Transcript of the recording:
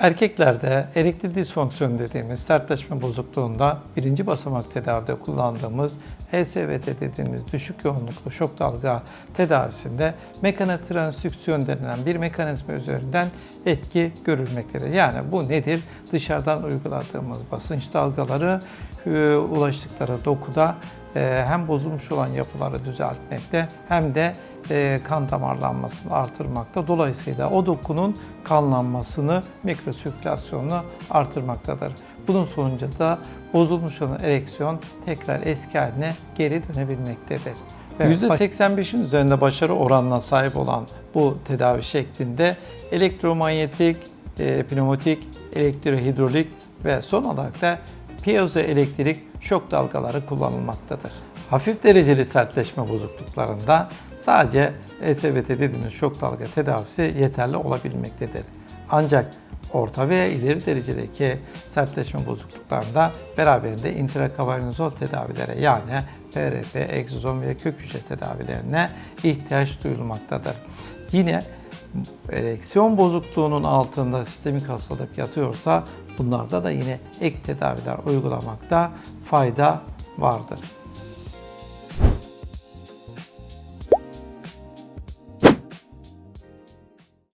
Erkeklerde erektil disfonksiyon dediğimiz sertleşme bozukluğunda birinci basamak tedavide kullandığımız ESVT dediğimiz düşük yoğunluklu şok dalga tedavisinde mekanotransdüksiyon denilen bir mekanizma üzerinden etki görülmektedir. Yani bu nedir? Dışarıdan uyguladığımız basınç dalgaları e, ulaştıkları dokuda e, hem bozulmuş olan yapıları düzeltmekte hem de e, kan damarlanmasını artırmakta. Dolayısıyla o dokunun kanlanmasını, mikrosirkülasyonunu artırmaktadır. Bunun sonucu da bozulmuş olan ereksiyon tekrar eski haline geri dönebilmektedir. Evet, %85'in üzerinde başarı oranına sahip olan bu tedavi şeklinde elektromanyetik, e, pneumatik, elektrohidrolik ve son olarak da piezoelektrik şok dalgaları kullanılmaktadır. Hafif dereceli sertleşme bozukluklarında sadece ESVT dediğimiz şok dalga tedavisi yeterli olabilmektedir. Ancak orta veya ileri derecedeki sertleşme bozukluklarında beraberinde intrakavernozol tedavilere yani PRP, egzozom ve kök hücre tedavilerine ihtiyaç duyulmaktadır. Yine ereksiyon bozukluğunun altında sistemik hastalık yatıyorsa bunlarda da yine ek tedaviler uygulamakta fayda vardır.